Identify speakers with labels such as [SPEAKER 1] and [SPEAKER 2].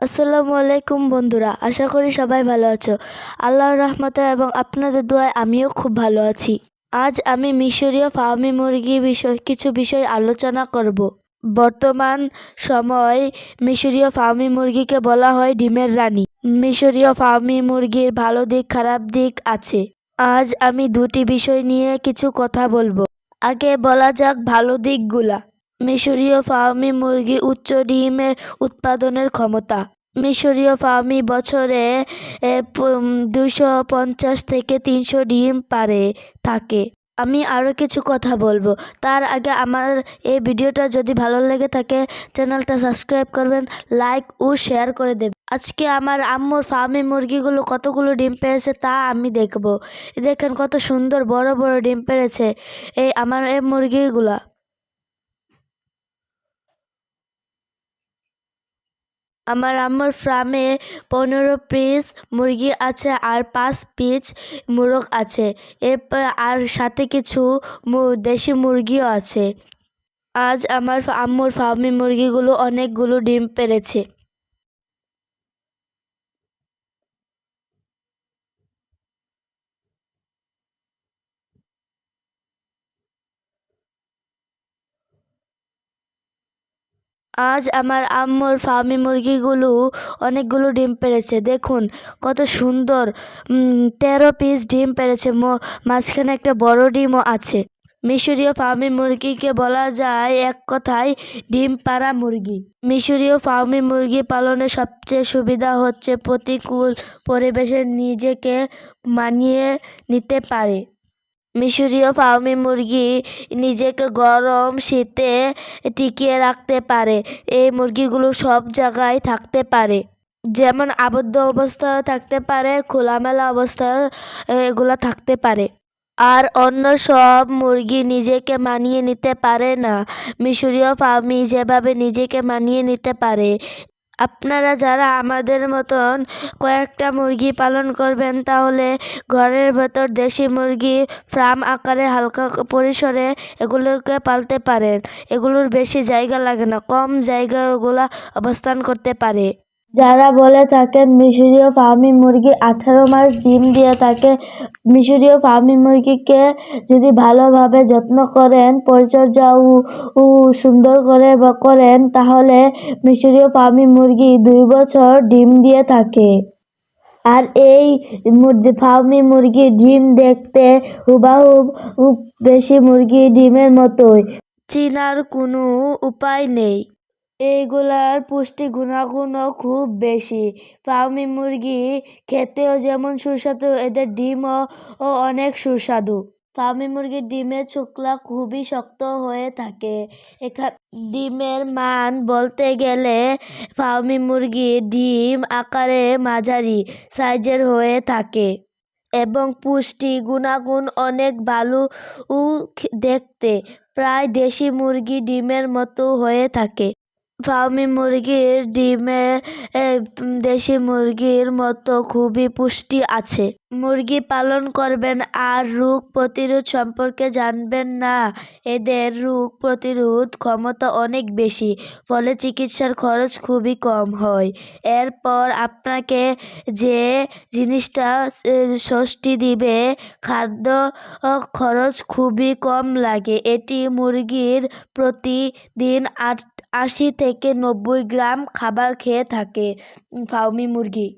[SPEAKER 1] আসসালামু আলাইকুম বন্ধুরা, আশা করি সবাই ভালো আছো। আল্লাহর রহমতে এবং আপনাদের দোয়ায় আমিও খুব ভালো আছি। আজ আমি মিশরীয় ফার্মি মুরগি বিষয়, কিছু বিষয় আলোচনা করব। বর্তমান সময় মিশরীয় ফার্মি মুরগিকে বলা হয় ডিমের রানী। মিশরীয় ফার্মি মুরগির ভালো দিক, খারাপ দিক আছে। আজ আমি দুটি বিষয় নিয়ে কিছু কথা বলব। আগে বলা যাক ভালো দিকগুলা। মিশরীয় ফার্মি মুরগি উচ্চ ডিমের উৎপাদনের ক্ষমতা। মিশরীয় ফার্মি বছরে দুশো পঞ্চাশ থেকে তিনশো ডিম পারে, থাকে। আমি আরও কিছু কথা বলব। তার আগে আমার এই ভিডিওটা যদি ভালো লেগে থাকে, চ্যানেলটা সাবস্ক্রাইব করবেন, লাইক ও শেয়ার করে দেবেন। আজকে আমার আম্মুর ফার্মি মুরগিগুলো কতগুলো ডিম পেড়েছে তা আমি দেখব। দেখেন কত সুন্দর বড় বড় ডিম পেড়েছে এই আমার এই মুরগিগুলা। আমার আম্মুর ফার্মে পনেরো পিস মুরগি আছে আর পাঁচ পিস মোরগ আছে। এরপর আর সাথে কিছু দেশি মুরগিও আছে। আজ আমার আম্মুর ফার্মে মুরগিগুলো অনেকগুলো ডিম পেড়েছে আজ আমার আম্মুর ফার্মি মুরগিগুলো অনেকগুলো ডিম পেড়েছে দেখুন কত সুন্দর তেরো পিস ডিম পেড়েছে মাঝখানে একটা বড় ডিমও আছে। মিশরীয় ফার্মি মুরগিকে বলা যায় এক কথায় ডিম পাড়া মুরগি। মিশরীয় ফার্মি মুরগি পালনের সবচেয়ে সুবিধা হচ্ছে প্রতিকূল পরিবেশে নিজেকে মানিয়ে নিতে পারে। মিশরীয় ফার্মি মুরগি নিজেকে গরম শীতে টিকিয়ে রাখতে পারে। এই মুরগিগুলো সব জায়গায় থাকতে পারে। যেমন আবদ্ধ অবস্থায় থাকতে পারে, খোলামেলা অবস্থায় এগুলো থাকতে পারে। আর অন্য সব মুরগি নিজেকে মানিয়ে নিতে পারে না। মিশরীয় ফার্মি যেভাবে নিজেকে মানিয়ে নিতে পারে আপনারা যারা আমাদের মতন কয়েকটা মুরগি পালন করবেন, তাহলে ঘরের ভেতর দেশি মুরগি ফার্ম আকারে হালকা পরিসরে এগুলোকে পালতে পারেন। এগুলোর বেশি জায়গা লাগে না, কম জায়গায় ওগুলা অবস্থান করতে পারে। যারা বলে থাকেন মিশরীয় ফার্মি মুরগি আঠারো মাস ডিম দিয়ে থাকে, মিশরীয় ফার্মি মুরগিকে যদি ভালোভাবে যত্ন করেন, পরিচর্যা ও সুন্দর করে করেন, তাহলে মিশরীয় ফার্মি মুরগি দুই বছর ডিম দিয়ে থাকে। আর এই মুরগি, ফার্মি মুরগির ডিম দেখতে হুবাহুব দেশি মুরগির ডিমের মতোই। চিনার কোনো উপায় নেই। এইগুলার পুষ্টি গুণাগুণও খুব বেশি। ফার্মি মুরগি খেতেও যেমন সুস্বাদু, এদের ডিমও ও অনেক সুস্বাদু। ফার্মি মুরগির ডিমের ছোকলা খুবই শক্ত হয়ে থাকে। এখান ডিমের মান বলতে গেলে ফার্মি মুরগির ডিম আকারে মাঝারি সাইজের হয়ে থাকে এবং পুষ্টি গুণাগুণ অনেক ভালো দেখতে প্রায় দেশি মুরগি ডিমের মতো হয়ে থাকে। ফার্মি মুরগির ডিমে দেশি মুরগির মতো খুবই পুষ্টি আছে। মুরগি পালন করবেন আর রোগ প্রতিরোধ সম্পর্কে জানবেন না। এদের রোগ প্রতিরোধ ক্ষমতা অনেক বেশি, ফলে চিকিৎসার খরচ খুবই কম হয়। এরপর আপনাকে যে জিনিসটা ষষ্ঠী দিবে, খাদ্য খরচ খুবই কম লাগে। এটি মুরগির প্রতিদিন আট, আশি থেকে নব্বই গ্রাম খাবার খেয়ে থাকে। ফার্মি মুরগি